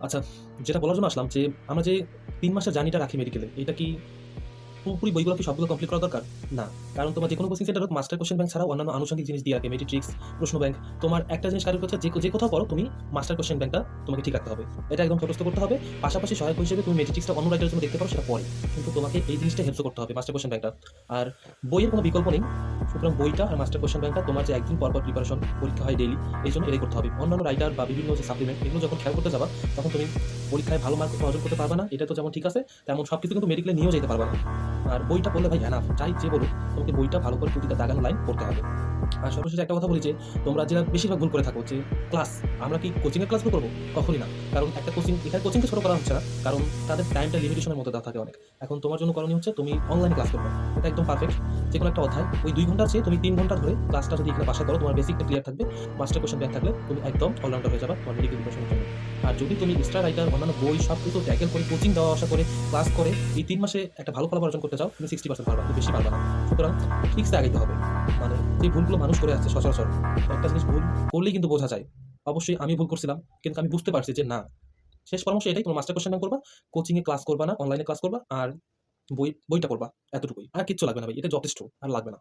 আচ্ছা যেটা বলার জন্য আসলাম যে আমরা যে তিন মাসের জার্নিটা রাখি মেডিকেলে এটা কি পুরোপুরি বইগুলো কি সবগুলো কমপ্লিট করা দরকার? না। কারণ তোমার যে কোনো coaching centre master question bank ছাড়া অন্যান্য আনুষঙ্গিক জিনিস দিয়ে রাখে মেডিট্রিক্স প্রশ্ন ব্যাংক তোমার একটা জিনিস কারোর কাছে যে কোথাও পড়ো, তুমি মাস্টার কোশ্চেন ব্যাংকটা তোমাকে ঠিক রাখতে হবে। এটা একদম তটস্থ করতে হবে। পাশাপাশি সহায়ক হিসেবে তুমি মেডিট্রিক্সটা অন্য রাইটারের জন্য দেখতে পারো, সেটা পরে। কিন্তু তোমাকে এই জিনিসটা হেল্প করতে হবে মাস্টার কোশ্চেন ব্যাংকটা আর বইয়ের কোনো বিকল্প নেই। সুতরাং বইটা আর মাস্টার কোশ্চেন ব্যাংকটা তোমার যে একদিন পর পর প্রিপারেশন পরীক্ষা হয় ডেইলি এই জন্য এটাই করতে হবে। অন্যান্য রাইটার বা বিভিন্ন যে সাপ্লিমেন্ট এগুলো যখন খেয়াল করতে যাবা, তখন তুমি পরীক্ষায় ভালো মার্ক অর্জন করতে পারবে না। এটা তো যেমন ঠিক আছে, তেমন সব কিছু কিন্তু মেডিকেলে নিয়েও যেতে পারবে না। আর বইটা পড়লে ভাই হ্যাঁ যাই যে বলুক, তোমাকে বইটা ভালো করে প্রতিটা দাগানো লাইন পড়তে হবে। আর সর্বশেষ একটা কথা বলি যে, তোমরা যেটা বেশিরভাগ ভুল করে থাকো যে ক্লাস আমরা কি কোচিংয়ের ক্লাস করব? কখনই না। কারণ একটা কোচিং এখানে কোচিংকে ছোট করা হচ্ছে না। কারণ তাদের টাইমটা লিমিটেশনের দেওয়া থাকে অনেক। এখন তোমার জন্য করণীয় হচ্ছে, তুমি অনলাইনে ক্লাস করবে। এটা একদম পারফেক্ট যে কোনো একটা অধ্যায়, ওই দুই ঘণ্টা চেয়ে তুমি তিন ঘণ্টা ধরে ক্লাসটা যদি এখানে বাসা করো, তোমার বেসিকটা ক্লিয়ার থাকবে। মাস্টার কোশ্চেন ব্যাংক থাকলে তুমি একদম অলরাউন্ডার হয়ে যাবে, তোমার মেডিকেল প্রিপারেশনের জন্য। আর যদি তুমি এক্সট্রা রাইটার অন্যান্য বই সব কিছু ট্যাকেল করে কোচিং দেওয়া আসা করে ক্লাস করে, এই তিন মাসে একটা ভালো ফলাফল অর্জন করতে চাও, তুমি সিক্সটি পার্সেন্ট পারবা বেশি পারবা না। সুতরাং ফিক্সে আগাইতে হবে। মানে যে ভুলগুলো মানুষ করে আসছে সচরাচর, একটা জিনিস ভুল করলেই কিন্তু বোঝা যায়। অবশ্যই আমি ভুল করছিলাম, কিন্তু আমি বুঝতে পারছি যে না। শেষ পরামর্শ এটাই তোমার মাস্টার কোশ্চেন করবা কোচিংয়ে ক্লাস করবা না অনলাইনে ক্লাস করবা, আর বই, বইটা করবা এতটুকুই। আর কিচ্ছু লাগবে না ভাই, এটা যথেষ্ট, আর লাগবে না।